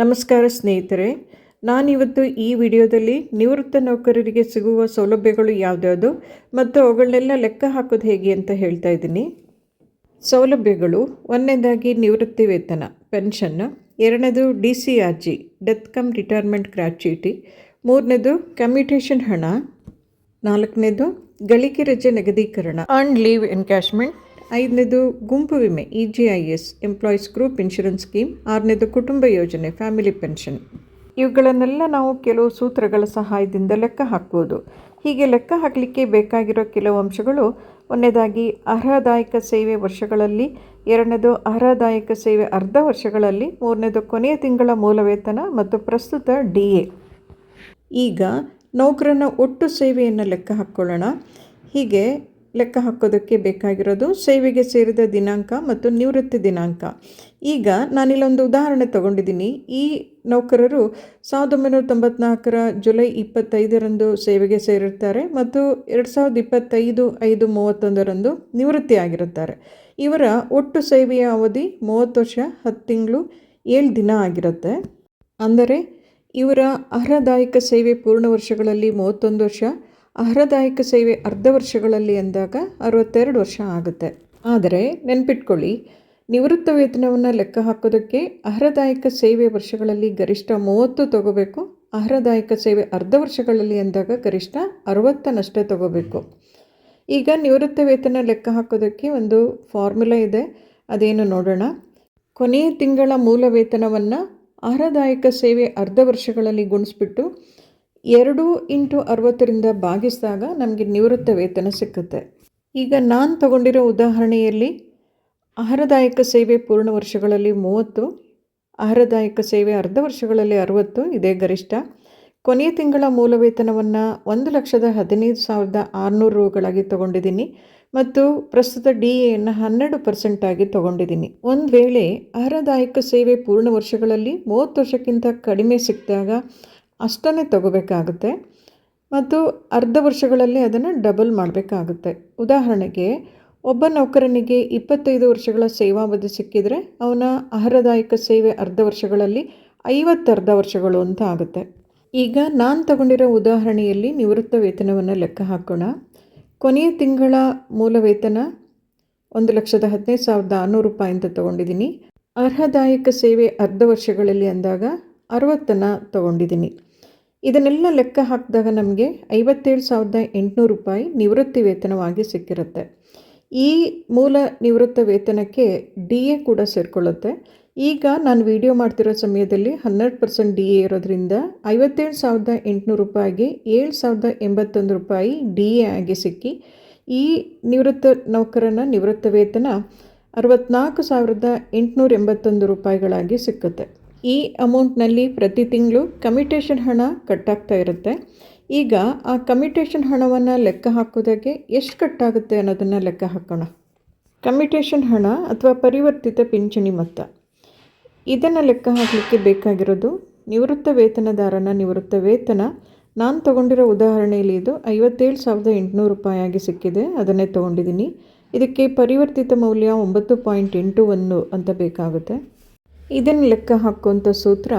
ನಮಸ್ಕಾರ ಸ್ನೇಹಿತರೆ, ನಾನಿವತ್ತು ಈ ವಿಡಿಯೋದಲ್ಲಿ ನಿವೃತ್ತ ನೌಕರರಿಗೆ ಸಿಗುವ ಸೌಲಭ್ಯಗಳು ಯಾವುದ್ಯಾವುದು ಮತ್ತು ಅವುಗಳನ್ನೆಲ್ಲ ಲೆಕ್ಕ ಹಾಕೋದು ಹೇಗೆ ಅಂತ ಹೇಳ್ತಾ ಇದ್ದೀನಿ. ಸೌಲಭ್ಯಗಳು, ಒಂದನೇದಾಗಿ ನಿವೃತ್ತಿ ವೇತನ, ಪೆನ್ಷನ್, ಎರಡನೇದು D C R G, death cum retirement gratuity ಮೂರನೇದು ಕಮ್ಯುಟೇಷನ್ ಹಣ, ನಾಲ್ಕನೇದು ಗಳಿಕೆ ರಜೆ ನಿಗದೀಕರಣ ಆನ್ ಲೀವ್ ಎನ್ಕ್ಯಾಶ್ಮೆಂಟ್ ಐದನೇದು ಗುಂಪು ವಿಮೆ, E G I S employees group insurance scheme ಆರನೇದು ಕುಟುಂಬ ಯೋಜನೆ ಫ್ಯಾಮಿಲಿ ಪೆನ್ಷನ್ ಇವುಗಳನ್ನೆಲ್ಲ ನಾವು ಕೆಲವು ಸೂತ್ರಗಳ ಸಹಾಯದಿಂದ ಲೆಕ್ಕ ಹಾಕ್ಬೋದು. ಹೀಗೆ ಲೆಕ್ಕ ಹಾಕಲಿಕ್ಕೆ ಬೇಕಾಗಿರೋ ಕೆಲವು ಅಂಶಗಳು, ಒಂದನೇದಾಗಿ ಅರ್ಹದಾಯಕ ಸೇವೆ ವರ್ಷಗಳಲ್ಲಿ, ಎರಡನೇದು ಅರ್ಹದಾಯಕ ಸೇವೆ ಅರ್ಧ ವರ್ಷಗಳಲ್ಲಿ, ಮೂರನೇದು ಕೊನೆಯ ತಿಂಗಳ ಮೂಲ ವೇತನ ಮತ್ತು ಪ್ರಸ್ತುತ ಡಿ ಎ. ಈಗ ನೌಕರನ ಒಟ್ಟು ಸೇವೆಯನ್ನು ಲೆಕ್ಕ ಹಾಕ್ಕೊಳ್ಳೋಣ. ಹೀಗೆ ಲೆಕ್ಕ ಹಾಕೋದಕ್ಕೆ ಬೇಕಾಗಿರೋದು ಸೇವೆಗೆ ಸೇರಿದ ದಿನಾಂಕ ಮತ್ತು ನಿವೃತ್ತಿ ದಿನಾಂಕ. ಈಗ ನಾನಿಲ್ಲೊಂದು ಉದಾಹರಣೆ ತಗೊಂಡಿದ್ದೀನಿ. ಈ ನೌಕರರು ಸಾವಿರದ ಒಂಬೈನೂರ ತೊಂಬತ್ನಾಲ್ಕರ ಜುಲೈ ಇಪ್ಪತ್ತೈದರಂದು ಸೇವೆಗೆ ಸೇರಿರ್ತಾರೆ ಮತ್ತು ಎರಡು ಸಾವಿರದ ಇಪ್ಪತ್ತೈದು ಐದು ಮೂವತ್ತೊಂದರಂದು ನಿವೃತ್ತಿ ಆಗಿರುತ್ತಾರೆ. ಇವರ ಒಟ್ಟು ಸೇವೆಯ ಅವಧಿ ಮೂವತ್ತು ವರ್ಷ, ಹತ್ತು ತಿಂಗಳು, ಏಳು ದಿನ ಆಗಿರುತ್ತೆ. ಅಂದರೆ ಇವರ ಅರ್ಹದಾಯಕ ಸೇವೆ ಪೂರ್ಣ ವರ್ಷಗಳಲ್ಲಿ ಮೂವತ್ತೊಂದು ವರ್ಷ ಅರ್ಹದಾಯಕ ಸೇವೆ ಅರ್ಧ ವರ್ಷಗಳಲ್ಲಿ ಅಂದಾಗ ಅರವತ್ತೆರಡು ವರ್ಷ ಆಗುತ್ತೆ. ಆದರೆ ನೆನ್ಪಿಟ್ಕೊಳ್ಳಿ, ನಿವೃತ್ತ ವೇತನವನ್ನು ಲೆಕ್ಕ ಹಾಕೋದಕ್ಕೆ ಅರ್ಹದಾಯಕ ಸೇವೆ ವರ್ಷಗಳಲ್ಲಿ ಗರಿಷ್ಠ ಮೂವತ್ತು ತಗೋಬೇಕು ಅರ್ಹದಾಯಕ ಸೇವೆ ಅರ್ಧ ವರ್ಷಗಳಲ್ಲಿ ಅಂದಾಗ ಗರಿಷ್ಠ ಅರವತ್ತನಷ್ಟೇ ತಗೋಬೇಕು. ಈಗ ನಿವೃತ್ತ ವೇತನ ಲೆಕ್ಕ ಹಾಕೋದಕ್ಕೆ ಒಂದು ಫಾರ್ಮುಲಾ ಇದೆ, ಅದೇನು ನೋಡೋಣ. ಕೊನೆಯ ತಿಂಗಳ ಮೂಲ ವೇತನವನ್ನು ಅರ್ಹದಾಯಕ ಸೇವೆ ಅರ್ಧ ವರ್ಷಗಳಲ್ಲಿ ಗುಣಿಸ್ಬಿಟ್ಟು ಎರಡು ಇಂಟು ಅರವತ್ತರಿಂದ ಭಾಗಿಸಿದಾಗ ನಮಗೆ ನಿವೃತ್ತ ವೇತನ ಸಿಕ್ಕುತ್ತೆ. ಈಗ ನಾನು ತಗೊಂಡಿರೋ ಉದಾಹರಣೆಯಲ್ಲಿ ಆಹಾರದಾಯಕ ಸೇವೆ ಪೂರ್ಣ ವರ್ಷಗಳಲ್ಲಿ ಮೂವತ್ತು, ಆಹಾರದಾಯಕ ಸೇವೆ ಅರ್ಧ ವರ್ಷಗಳಲ್ಲಿ ಅರವತ್ತು, ಇದೇ ಗರಿಷ್ಠ. ಕೊನೆಯ ತಿಂಗಳ ಮೂಲ ವೇತನವನ್ನು ಒಂದು ಲಕ್ಷದ ಹದಿನೈದು ಸಾವಿರದ ಆರುನೂರು ರೂಗಳಾಗಿ ತೊಗೊಂಡಿದ್ದೀನಿ ಮತ್ತು ಪ್ರಸ್ತುತ ಡಿ ಎಯನ್ನು ಹನ್ನೆರಡು ಪರ್ಸೆಂಟಾಗಿ ತೊಗೊಂಡಿದ್ದೀನಿ. ಒಂದು ವೇಳೆ ಆಹಾರದಾಯಕ ಸೇವೆ ಪೂರ್ಣ ವರ್ಷಗಳಲ್ಲಿ ಮೂವತ್ತು ವರ್ಷಕ್ಕಿಂತ ಕಡಿಮೆ ಸಿಕ್ಕಿದಾಗ ಅಷ್ಟನ್ನೇ ತಗೋಬೇಕಾಗುತ್ತೆ. ಮತ್ತು ಅರ್ಧ ವರ್ಷಗಳಲ್ಲಿ ಅದನ್ನು ಡಬಲ್ ಮಾಡಬೇಕಾಗುತ್ತೆ. ಉದಾಹರಣೆಗೆ, ಒಬ್ಬ ನೌಕರನಿಗೆ ಇಪ್ಪತ್ತೈದು ವರ್ಷಗಳ ಸೇವಾವಧಿ ಸಿಕ್ಕಿದರೆ ಅವನ ಅರ್ಹದಾಯಕ ಸೇವೆ ಅರ್ಧ ವರ್ಷಗಳಲ್ಲಿ ಐವತ್ತು ಅರ್ಧ ವರ್ಷಗಳು ಅಂತ ಆಗುತ್ತೆ. ಈಗ ನಾನು ತಗೊಂಡಿರೋ ಉದಾಹರಣೆಯಲ್ಲಿ ನಿವೃತ್ತ ವೇತನವನ್ನು ಲೆಕ್ಕ ಹಾಕೋಣ. ಕೊನೆಯ ತಿಂಗಳ ಮೂಲ ವೇತನ ಒಂದು ಲಕ್ಷದ ಹದಿನೈದು ಸಾವಿರದ ಆರುನೂರು ರೂಪಾಯಿ ಅಂತ ತೊಗೊಂಡಿದ್ದೀನಿ. ಅರ್ಹದಾಯಕ ಸೇವೆ ಅರ್ಧ ವರ್ಷಗಳಲ್ಲಿ ಅಂದಾಗ ಅರವತ್ತನ್ನು ತೊಗೊಂಡಿದ್ದೀನಿ. ಇದನ್ನೆಲ್ಲ ಲೆಕ್ಕ ಹಾಕಿದಾಗ ನಮಗೆ ಐವತ್ತೇಳು ಸಾವಿರದ ಎಂಟುನೂರು ರೂಪಾಯಿ ನಿವೃತ್ತಿ ವೇತನವಾಗಿ ಸಿಕ್ಕಿರುತ್ತೆ. ಈ ಮೂಲ ನಿವೃತ್ತ ವೇತನಕ್ಕೆ ಡಿ ಎ ಕೂಡ ಸೇರಿಕೊಳ್ಳುತ್ತೆ. ಈಗ ನಾನು ವಿಡಿಯೋ ಮಾಡ್ತಿರೋ ಸಮಯದಲ್ಲಿ ಹನ್ನೆರಡು ಪರ್ಸೆಂಟ್ ಡಿ ಎ ಇರೋದ್ರಿಂದ ಐವತ್ತೇಳು ಸಾವಿರದ ಎಂಟುನೂರು ರೂಪಾಯಿಗೆ ಏಳು ಸಾವಿರದ ಎಂಬತ್ತೊಂದು ರೂಪಾಯಿ ಡಿ ಎ ಆಗಿ ಸಿಕ್ಕಿ, ಈ ನಿವೃತ್ತ ನೌಕರನ ನಿವೃತ್ತ ವೇತನ ಅರವತ್ತ್ನಾಲ್ಕು ಸಾವಿರದ ಎಂಟುನೂರ ಎಂಬತ್ತೊಂದು ರೂಪಾಯಿಗಳಾಗಿ ಸಿಕ್ಕುತ್ತೆ. ಈ ಅಮೌಂಟ್ನಲ್ಲಿ ಪ್ರತಿ ತಿಂಗಳು ಕಮಿಟೇಷನ್ ಹಣ ಕಟ್ಟಾಗ್ತಾ ಇರುತ್ತೆ. ಈಗ ಆ ಕಮಿಟೇಷನ್ ಹಣವನ್ನು ಲೆಕ್ಕ ಹಾಕೋದಕ್ಕೆ ಎಷ್ಟು ಕಟ್ಟಾಗುತ್ತೆ ಅನ್ನೋದನ್ನು ಲೆಕ್ಕ ಹಾಕೋಣ. ಕಮಿಟೇಷನ್ ಹಣ ಅಥವಾ ಪರಿವರ್ತಿತ ಪಿಂಚಣಿ ಮೊತ್ತ. ಇದನ್ನು ಲೆಕ್ಕ ಹಾಕಲಿಕ್ಕೆ ಬೇಕಾಗಿರೋದು ನಿವೃತ್ತ ವೇತನದಾರನ ನಿವೃತ್ತ ವೇತನ. ನಾನು ತಗೊಂಡಿರೋ ಉದಾಹರಣೆಯಲ್ಲಿ ಇದು ಐವತ್ತೇಳು ಸಾವಿರದ ಎಂಟುನೂರು ರೂಪಾಯಿಯಾಗಿ ಸಿಕ್ಕಿದೆ. ಅದನ್ನೇ ತೊಗೊಂಡಿದ್ದೀನಿ. ಇದಕ್ಕೆ ಪರಿವರ್ತಿತ ಮೌಲ್ಯ ಒಂಬತ್ತು ಪಾಯಿಂಟ್ ಎಂಟು ಒಂದು ಅಂತ ಬೇಕಾಗುತ್ತೆ. ಇದನ್ನು ಲೆಕ್ಕ ಹಾಕುವಂಥ ಸೂತ್ರ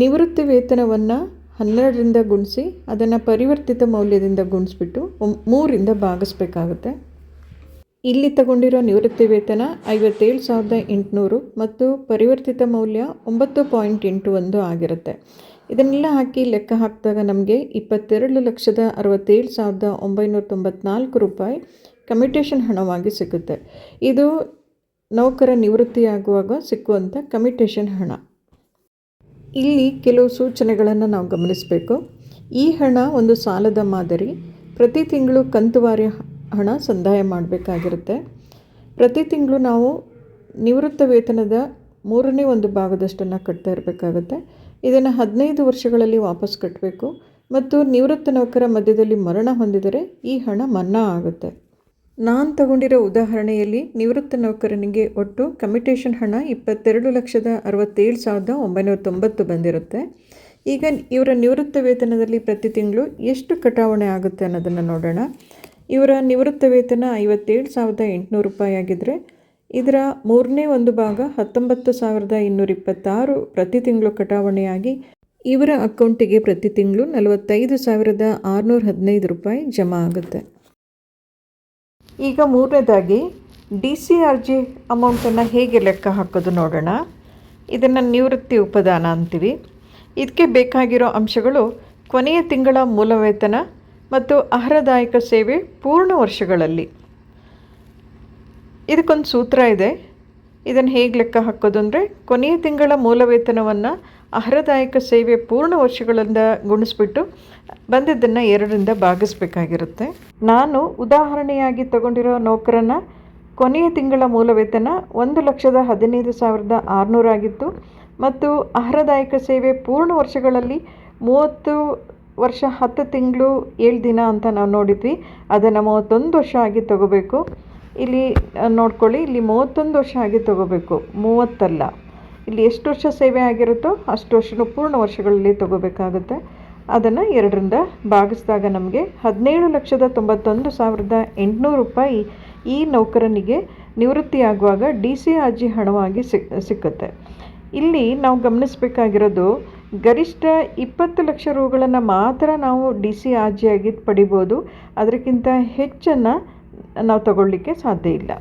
ನಿವೃತ್ತಿ ವೇತನವನ್ನು ಹನ್ನೆರಡರಿಂದ ಗುಣಿಸಿ ಅದನ್ನು ಪರಿವರ್ತಿತ ಮೌಲ್ಯದಿಂದ ಗುಣಿಸ್ಬಿಟ್ಟು ಮೂರಿಂದ ಭಾಗಿಸ್ಬೇಕಾಗುತ್ತೆ. ಇಲ್ಲಿ ತಗೊಂಡಿರೋ ನಿವೃತ್ತಿ ವೇತನ ಐವತ್ತೇಳು ಸಾವಿರದ ಎಂಟುನೂರು ಮತ್ತು ಪರಿವರ್ತಿತ ಮೌಲ್ಯ ಒಂಬತ್ತು ಪಾಯಿಂಟ್ ಎಂಟು ಒಂದು ಆಗಿರುತ್ತೆ. ಇದನ್ನೆಲ್ಲ ಹಾಕಿ ಲೆಕ್ಕ ಹಾಕಿದಾಗ ನಮಗೆ ಇಪ್ಪತ್ತೆರಡು ಲಕ್ಷದ ಅರವತ್ತೇಳು ಸಾವಿರದ ಒಂಬೈನೂರ ತೊಂಬತ್ನಾಲ್ಕು ರೂಪಾಯಿ ಕಮಿಟೇಷನ್ ಹಣವಾಗಿ ಸಿಗುತ್ತೆ. ಇದು ನೌಕರ ನಿವೃತ್ತಿಯಾಗುವಾಗ ಸಿಕ್ಕುವಂಥ ಕಮಿಟೇಷನ್ ಹಣ. ಇಲ್ಲಿ ಕೆಲವು ಸೂಚನೆಗಳನ್ನು ನಾವು ಗಮನಿಸಬೇಕು. ಈ ಹಣ ಒಂದು ಸಾಲದ ಮಾದರಿ. ಪ್ರತಿ ತಿಂಗಳು ಕಂತುವಾರಿ ಹಣ ಸಂದಾಯ ಮಾಡಬೇಕಾಗಿರುತ್ತೆ. ಪ್ರತಿ ತಿಂಗಳು ನಾವು ನಿವೃತ್ತ ವೇತನದ ಮೂರನೇ ಒಂದು ಭಾಗದಷ್ಟನ್ನು ಕಟ್ತಾ ಇರಬೇಕಾಗುತ್ತೆ. ಇದನ್ನು ಹದಿನೈದು ವರ್ಷಗಳಲ್ಲಿ ವಾಪಸ್ ಕಟ್ಟಬೇಕು ಮತ್ತು ನಿವೃತ್ತ ನೌಕರ ಮಧ್ಯದಲ್ಲಿ ಮರಣ ಹೊಂದಿದರೆ ಈ ಹಣ ಮನ್ನಾ ಆಗುತ್ತೆ. ನಾನು ತಗೊಂಡಿರೋ ಉದಾಹರಣೆಯಲ್ಲಿ ನಿವೃತ್ತ ನೌಕರನಿಗೆ ಒಟ್ಟು ಕಮಿಟೇಷನ್ ಹಣ ಇಪ್ಪತ್ತೆರಡು ಲಕ್ಷದ ಅರವತ್ತೇಳು ಸಾವಿರದ ಒಂಬೈನೂರ ತೊಂಬತ್ತು ಬಂದಿರುತ್ತೆ. ಈಗ ಇವರ ನಿವೃತ್ತ ವೇತನದಲ್ಲಿ ಪ್ರತಿ ತಿಂಗಳು ಎಷ್ಟು ಕಟಾವಣೆ ಆಗುತ್ತೆ ಅನ್ನೋದನ್ನು ನೋಡೋಣ. ಇವರ ನಿವೃತ್ತ ವೇತನ ಐವತ್ತೇಳು ಸಾವಿರದ ಎಂಟುನೂರು ರೂಪಾಯಿ ಆಗಿದ್ದರೆ ಇದರ ಮೂರನೇ ಒಂದು ಭಾಗ ಹತ್ತೊಂಬತ್ತು ಸಾವಿರದ ಇನ್ನೂರ ಇಪ್ಪತ್ತಾರು ಪ್ರತಿ ತಿಂಗಳು ಕಟಾವಣೆಯಾಗಿ ಇವರ ಅಕೌಂಟಿಗೆ ಪ್ರತಿ ತಿಂಗಳು ನಲವತ್ತೈದು ಸಾವಿರದ ಆರುನೂರ ಹದಿನೈದು ರೂಪಾಯಿ ಜಮಾ ಆಗುತ್ತೆ. ಈಗ ಮೂರನೇದಾಗಿ, ಡಿ ಸಿ ಆರ್ ಜಿ ಅಮೌಂಟನ್ನು ಹೇಗೆ ಲೆಕ್ಕ ಹಾಕೋದು ನೋಡೋಣ. ಇದನ್ನು ನಿವೃತ್ತಿ ಉಪದಾನ ಅಂತೀವಿ. ಇದಕ್ಕೆ ಬೇಕಾಗಿರೋ ಅಂಶಗಳು ಕೊನೆಯ ತಿಂಗಳ ಮೂಲ ವೇತನ ಮತ್ತು ಆಹಾರದಾಯಕ ಸೇವೆ ಪೂರ್ಣ ವರ್ಷಗಳಲ್ಲಿ. ಇದಕ್ಕೊಂದು ಸೂತ್ರ ಇದೆ. ಇದನ್ನು ಹೇಗೆ ಲೆಕ್ಕ ಹಾಕೋದು ಅಂದರೆ, ಕೊನೆಯ ತಿಂಗಳ ಮೂಲ ವೇತನವನ್ನು ಆಹಾರದಾಯಕ ಸೇವೆ ಪೂರ್ಣ ವರ್ಷಗಳಿಂದ ಗುಣಿಸ್ಬಿಟ್ಟು ಬಂದಿದ್ದನ್ನು ಎರಡರಿಂದ ಭಾಗಿಸ್ಬೇಕಾಗಿರುತ್ತೆ. ನಾನು ಉದಾಹರಣೆಯಾಗಿ ತಗೊಂಡಿರೋ ನೌಕರನ ಕೊನೆಯ ತಿಂಗಳ ಮೂಲ ವೇತನ ಒಂದು ಲಕ್ಷದ ಹದಿನೈದು ಸಾವಿರದ ಆರುನೂರಾಗಿತ್ತು ಮತ್ತು ಆಹಾರದಾಯಕ ಸೇವೆ ಪೂರ್ಣ ವರ್ಷಗಳಲ್ಲಿ ಮೂವತ್ತು ವರ್ಷ, ಹತ್ತು ತಿಂಗಳು, ಏಳು ದಿನ ಅಂತ ನಾವು ನೋಡಿದ್ವಿ. ಅದನ್ನು ಮೂವತ್ತೊಂದು ವರ್ಷ ಆಗಿ ತಗೋಬೇಕು. ಇಲ್ಲಿ ನೋಡ್ಕೊಳ್ಳಿ, ಇಲ್ಲಿ ಮೂವತ್ತೊಂದು ವರ್ಷ ಆಗಿ ತಗೋಬೇಕು. ಮೂವತ್ತಲ್ಲ. ಇಲ್ಲಿ ಎಷ್ಟು ವರ್ಷ ಸೇವೆ ಆಗಿರುತ್ತೋ ಅಷ್ಟು ವರ್ಷನೂ ಪೂರ್ಣ ವರ್ಷಗಳಲ್ಲಿ ತಗೋಬೇಕಾಗುತ್ತೆ. ಅದನ್ನು ಎರಡರಿಂದ ಭಾಗಿಸಿದಾಗ ನಮಗೆ ಹದಿನೇಳು ಲಕ್ಷದ ತೊಂಬತ್ತೊಂದು ಸಾವಿರದ ಎಂಟುನೂರು ರೂಪಾಯಿ ಈ ನೌಕರನಿಗೆ ನಿವೃತ್ತಿಯಾಗುವಾಗ ಡಿ ಸಿ ಅರ್ಜಿ ಹಣವಾಗಿ ಸಿಕ್, ಸಿಕ್ಕುತ್ತೆ. ಇಲ್ಲಿ ನಾವು ಗಮನಿಸಬೇಕಾಗಿರೋದು ಗರಿಷ್ಠ ಇಪ್ಪತ್ತು ಲಕ್ಷ ರೂಗಳನ್ನು ಮಾತ್ರ ನಾವು ಡಿ ಸಿ ಆಗಿ ಪಡಿಬೋದು. ಅದಕ್ಕಿಂತ ಹೆಚ್ಚನ್ನು ನಾವು ತಗೊಳ್ಳಿಕ್ಕೆ ಸಾಧ್ಯ ಇಲ್ಲ.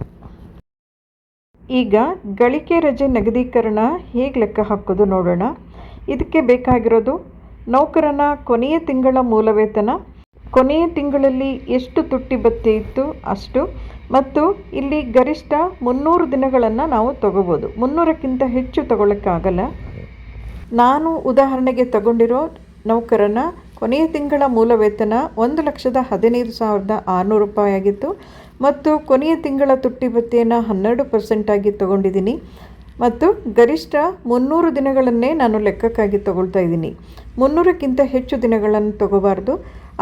ಈಗ ಗಳಿಕೆ ರಜೆ ನಗದೀಕರಣ ಹೇಗೆ ಲೆಕ್ಕ ಹಾಕೋದು ನೋಡೋಣ. ಇದಕ್ಕೆ ಬೇಕಾಗಿರೋದು ನೌಕರನ ಕೊನೆಯ ತಿಂಗಳ ಮೂಲ ವೇತನ ಕೊನೆಯ ತಿಂಗಳಲ್ಲಿ ಎಷ್ಟು ತುಟ್ಟಿ ಬತ್ತೆ ಇತ್ತು ಅಷ್ಟು, ಮತ್ತು ಇಲ್ಲಿ ಗರಿಷ್ಠ ಮುನ್ನೂರು ದಿನಗಳನ್ನು ನಾವು ತಗೋಬೋದು. ಮುನ್ನೂರಕ್ಕಿಂತ ಹೆಚ್ಚು ತಗೊಳ್ಳೋಕ್ಕಾಗಲ್ಲ ನಾನು ಉದಾಹರಣೆಗೆ ತಗೊಂಡಿರೋ ನೌಕರನ ಕೊನೆಯ ತಿಂಗಳ ಮೂಲ ವೇತನ ಒಂದು ಲಕ್ಷದ ಹದಿನೈದು ಸಾವಿರದ ಆರುನೂರು ರೂಪಾಯಿ ಆಗಿತ್ತು ಮತ್ತು ಕೊನೆಯ ತಿಂಗಳ ತುಟ್ಟಿ ಭತ್ಯೆಯನ್ನು ಹನ್ನೆರಡು ಪರ್ಸೆಂಟಾಗಿ ತಗೊಂಡಿದ್ದೀನಿ ಮತ್ತು ಗರಿಷ್ಠ ಮುನ್ನೂರು ದಿನಗಳನ್ನೇ ನಾನು ಲೆಕ್ಕಕ್ಕಾಗಿ ತಗೊಳ್ತಾ ಇದ್ದೀನಿ. ಮುನ್ನೂರಕ್ಕಿಂತ ಹೆಚ್ಚು ದಿನಗಳನ್ನು ತಗೋಬಾರ್ದು,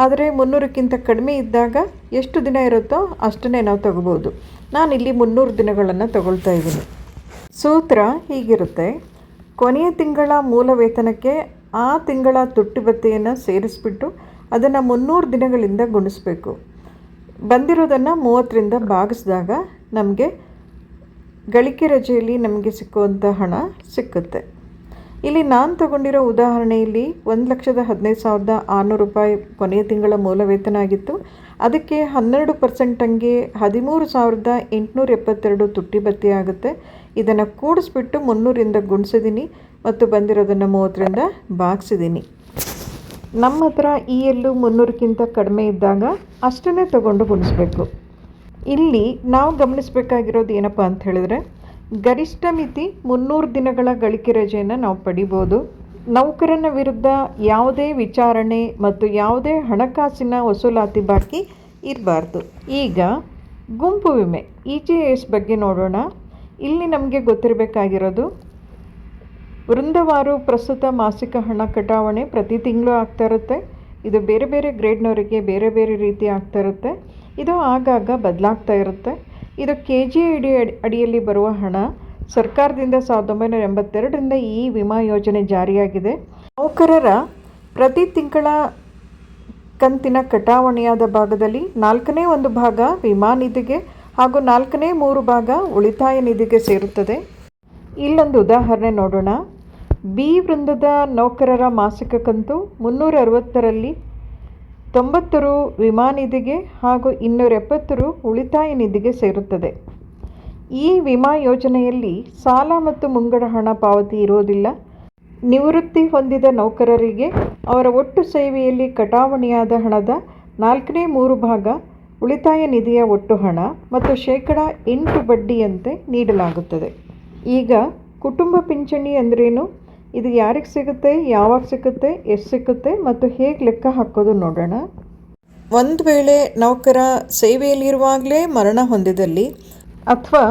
ಆದರೆ ಮುನ್ನೂರಕ್ಕಿಂತ ಕಡಿಮೆ ಇದ್ದಾಗ ಎಷ್ಟು ದಿನ ಇರುತ್ತೋ ಅಷ್ಟನ್ನೇ ನಾವು ತಗೋಬೋದು ನಾನಿಲ್ಲಿ ಮುನ್ನೂರು ದಿನಗಳನ್ನು ತಗೊಳ್ತಾ ಇದ್ದೀನಿ. ಸೂತ್ರ ಹೀಗಿರುತ್ತೆ, ಕೊನೆಯ ತಿಂಗಳ ಮೂಲ ವೇತನಕ್ಕೆ ಆ ತಿಂಗಳ ತುಟ್ಟಿ ಭತ್ಯೆಯನ್ನು ಸೇರಿಸ್ಬಿಟ್ಟು ಅದನ್ನು ಮುನ್ನೂರು ದಿನಗಳಿಂದ ಗುಣಿಸ್ಬೇಕು. ಬಂದಿರೋದನ್ನು ಮೂವತ್ತರಿಂದ ಭಾಗಿಸಿದಾಗ ನಮಗೆ ಗಳಿಕೆ ರಜೆಯಲ್ಲಿ ನಮಗೆ ಸಿಕ್ಕುವಂಥ ಹಣ ಸಿಕ್ಕುತ್ತೆ. ಇಲ್ಲಿ ನಾನು ತಗೊಂಡಿರೋ ಉದಾಹರಣೆಯಲ್ಲಿ ಒಂದು ಲಕ್ಷದ ಹದಿನೈದು ಸಾವಿರದ ಆರುನೂರು ರೂಪಾಯಿ ಕೊನೆಯ ತಿಂಗಳ ಮೂಲ ವೇತನ ಆಗಿತ್ತು. ಅದಕ್ಕೆ ಹನ್ನೆರಡು ಪರ್ಸೆಂಟ್ ಹಂಗೆ ಹದಿಮೂರು ಸಾವಿರದ ಎಂಟುನೂರ ಎಪ್ಪತ್ತೆರಡು ತುಟ್ಟಿ ಭತ್ಯೆ ಆಗುತ್ತೆ ಇದನ್ನು ಕೂಡಿಸ್ಬಿಟ್ಟು ಮುನ್ನೂರಿಂದ ಗುಣಿಸಿದ್ದೀನಿ ಮತ್ತು ಬಂದಿರೋದನ್ನು ಮೂವತ್ತರಿಂದ ಬಾಗಿಸಿದ್ದೀನಿ ನಮ್ಮ ಹತ್ರ ಈ ಎಲ್ಲು ಮುನ್ನೂರಕ್ಕಿಂತ ಕಡಿಮೆ ಇದ್ದಾಗ ಅಷ್ಟನ್ನೇ ತಗೊಂಡು ಗುಣಿಸ್ಬೇಕು ಇಲ್ಲಿ ನಾವು ಗಮನಿಸಬೇಕಾಗಿರೋದು ಏನಪ್ಪ ಅಂತ ಹೇಳಿದ್ರೆ, ಗರಿಷ್ಠ ಮಿತಿ ಮುನ್ನೂರು ದಿನಗಳ ಗಳಿಕೆ ರಜೆಯನ್ನು ನಾವು ಪಡಿಬೋದು. ನೌಕರನ ವಿರುದ್ಧ ಯಾವುದೇ ವಿಚಾರಣೆ ಮತ್ತು ಯಾವುದೇ ಹಣಕಾಸಿನ ವಸೂಲಾತಿ ಬಾಕಿ ಇರಬಾರ್ದು. ಈಗ ಗುಂಪು ವಿಮೆ ಇ ಜಿ ಎಸ್ ಬಗ್ಗೆ ನೋಡೋಣ. ಇಲ್ಲಿ ನಮಗೆ ಗೊತ್ತಿರಬೇಕಾಗಿರೋದು ವೃಂದವಾರು ಪ್ರಸ್ತುತ ಮಾಸಿಕ ಹಣ ಕಟಾವಣೆ ಪ್ರತಿ ತಿಂಗಳು ಆಗ್ತಾ ಇರುತ್ತೆ. ಇದು ಬೇರೆ ಬೇರೆ ಗ್ರೇಡ್ನವರಿಗೆ ಬೇರೆ ಬೇರೆ ರೀತಿ ಆಗ್ತಾ ಇರುತ್ತೆ. ಇದು ಆಗಾಗ ಬದಲಾಗ್ತಾ ಇರುತ್ತೆ. ಇದು ಕೆ ಜಿ ಅಡಿ, ಅಡಿಯಲ್ಲಿ ಬರುವ ಹಣ. ಸರ್ಕಾರದಿಂದ ಸಾವಿರದ ಒಂಬೈನೂರ ಎಂಬತ್ತೆರಡರಿಂದ ಈ ವಿಮಾ ಯೋಜನೆ ಜಾರಿಯಾಗಿದೆ. ನೌಕರರ ಪ್ರತಿ ತಿಂಗಳ ಕಂತಿನ ಕಟಾವಣೆಯಾದ ಭಾಗದಲ್ಲಿ ನಾಲ್ಕನೇ ಒಂದು ಭಾಗ ವಿಮಾ ನಿಧಿಗೆ ಹಾಗೂ ನಾಲ್ಕನೇ ಮೂರು ಭಾಗ ಉಳಿತಾಯ ನಿಧಿಗೆ ಸೇರುತ್ತದೆ. ಇಲ್ಲೊಂದು ಉದಾಹರಣೆ ನೋಡೋಣ. ಬಿ ವೃಂದದ ನೌಕರರ ಮಾಸಿಕ ಕಂತು ಮುನ್ನೂರ ಅರವತ್ತರಲ್ಲಿ ತೊಂಬತ್ತು ರು ವಿಮಾ ನಿಧಿಗೆ ಹಾಗೂ ಇನ್ನೂರ ಎಪ್ಪತ್ತು ರು ಉಳಿತಾಯ ನಿಧಿಗೆ ಸೇರುತ್ತದೆ. ಈ ವಿಮಾ ಯೋಜನೆಯಲ್ಲಿ ಸಾಲ ಮತ್ತು ಮುಂಗಡ ಹಣ ಪಾವತಿ ಇರುವುದಿಲ್ಲ. ನಿವೃತ್ತಿ ಹೊಂದಿದ ನೌಕರರಿಗೆ ಅವರ ಒಟ್ಟು ಸೇವೆಯಲ್ಲಿ ಕಟಾವಣೆಯಾದ ಹಣದ ನಾಲ್ಕನೇ ಮೂರು ಭಾಗ ಉಳಿತಾಯ ನಿಧಿಯ ಒಟ್ಟು ಹಣ ಮತ್ತು ಶೇಕಡ ಎಂಟು ಬಡ್ಡಿಯಂತೆ ನೀಡಲಾಗುತ್ತದೆ. ಈಗ ಕುಟುಂಬ ಪಿಂಚಣಿ ಅಂದ್ರೇನು? ಇದು ಯಾರಿಗೆ ಸಿಗುತ್ತೆ? ಯಾವಾಗ ಸಿಗುತ್ತೆ? ಎಷ್ಟು ಸಿಗುತ್ತೆ? ಮತ್ತು ಹೇಗೆ ಲೆಕ್ಕ ಹಾಕೋದು ನೋಡೋಣ. ಒಂದು ವೇಳೆ ನೌಕರ ಸೇವೆಯಲ್ಲಿರುವಾಗಲೇ ಮರಣ ಹೊಂದಿದಲ್ಲಿ ಅಥವಾ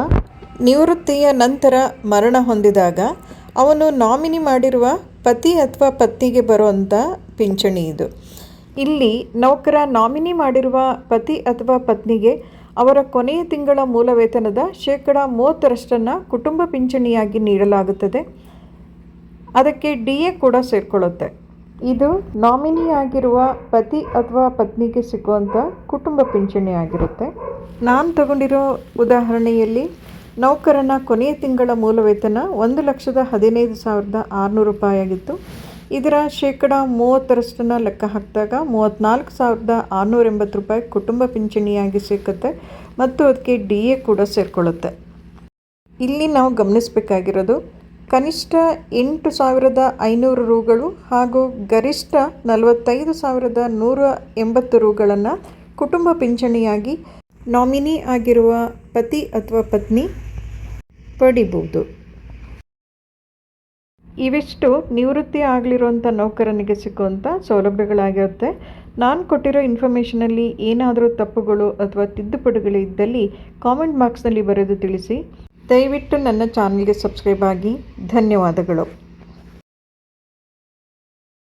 ನಿವೃತ್ತಿಯ ನಂತರ ಮರಣ ಹೊಂದಿದಾಗ ಅವನು ನಾಮಿನಿ ಮಾಡಿರುವ ಪತಿ ಅಥವಾ ಪತ್ನಿಗೆ ಬರುವಂಥ ಪಿಂಚಣಿ ಇದು. ಇಲ್ಲಿ ನೌಕರ ನಾಮಿನಿ ಮಾಡಿರುವ ಪತಿ ಅಥವಾ ಪತ್ನಿಗೆ ಅವರ ಕೊನೆಯ ತಿಂಗಳ ಮೂಲ ವೇತನದ ಶೇಕಡ ಮೂವತ್ತರಷ್ಟನ್ನು ಕುಟುಂಬ ಪಿಂಚಣಿಯಾಗಿ ನೀಡಲಾಗುತ್ತದೆ. ಅದಕ್ಕೆ ಡಿ ಎ ಕೂಡ ಸೇರಿಕೊಳ್ಳುತ್ತೆ. ಇದು ನಾಮಿನಿ ಆಗಿರುವ ಪತಿ ಅಥವಾ ಪತ್ನಿಗೆ ಸಿಗುವಂಥ ಕುಟುಂಬ ಪಿಂಚಣಿ ಆಗಿರುತ್ತೆ. ನಾನು ತಗೊಂಡಿರೋ ಉದಾಹರಣೆಯಲ್ಲಿ ನೌಕರನ ಕೊನೆಯ ತಿಂಗಳ ಮೂಲ ವೇತನ ಒಂದು ಲಕ್ಷದ ಹದಿನೈದು ಸಾವಿರದ ಆರುನೂರು ರೂಪಾಯಿ ಆಗಿತ್ತು. ಇದರ ಶೇಕಡ ಮೂವತ್ತರಷ್ಟನ್ನು ಲೆಕ್ಕ ಹಾಕಿದಾಗ ಮೂವತ್ತ್ನಾಲ್ಕು ಸಾವಿರದ ಆರುನೂರ ಎಂಬತ್ತು ರೂಪಾಯಿ ಕುಟುಂಬ ಪಿಂಚಣಿಯಾಗಿ ಸಿಕ್ಕುತ್ತೆ ಮತ್ತು ಅದಕ್ಕೆ ಡಿ ಎ ಕೂಡ ಸೇರಿಕೊಳ್ಳುತ್ತೆ. ಇಲ್ಲಿ ನಾವು ಗಮನಿಸಬೇಕಾಗಿರೋದು ಕನಿಷ್ಠ ಎಂಟು ಸಾವಿರದ ಐನೂರು ರೂಗಳು ಹಾಗೂ ಗರಿಷ್ಠ ನಲವತ್ತೈದು ಸಾವಿರದ ನೂರ ಎಂಬತ್ತು ರೂಗಳನ್ನು ಕುಟುಂಬ ಪಿಂಚಣಿಯಾಗಿ ನಾಮಿನಿ ಆಗಿರುವ ಪತಿ ಅಥವಾ ಪತ್ನಿ ಪಡಿಬೋದು ಇವಿಷ್ಟು ನಿವೃತ್ತಿ ಆಗಲಿರುವಂಥ ನೌಕರನಿಗೆ ಸಿಗುವಂಥ ಸೌಲಭ್ಯಗಳಾಗಿರುತ್ತೆ. ನಾನು ಕೊಟ್ಟಿರೋ ಇನ್ಫಾರ್ಮೇಷನಲ್ಲಿ ಏನಾದರೂ ತಪ್ಪುಗಳು ಅಥವಾ ತಿದ್ದುಪಡಿಗಳು ಇದ್ದಲ್ಲಿ ಕಾಮೆಂಟ್ ಬಾಕ್ಸ್ನಲ್ಲಿ ಬರೆದು ತಿಳಿಸಿ. ದಯವಿಟ್ಟು ನನ್ನ ಚಾನಲ್ಗೆ ಸಬ್ಸ್ಕ್ರೈಬ್ ಆಗಿ ಧನ್ಯವಾದಗಳು.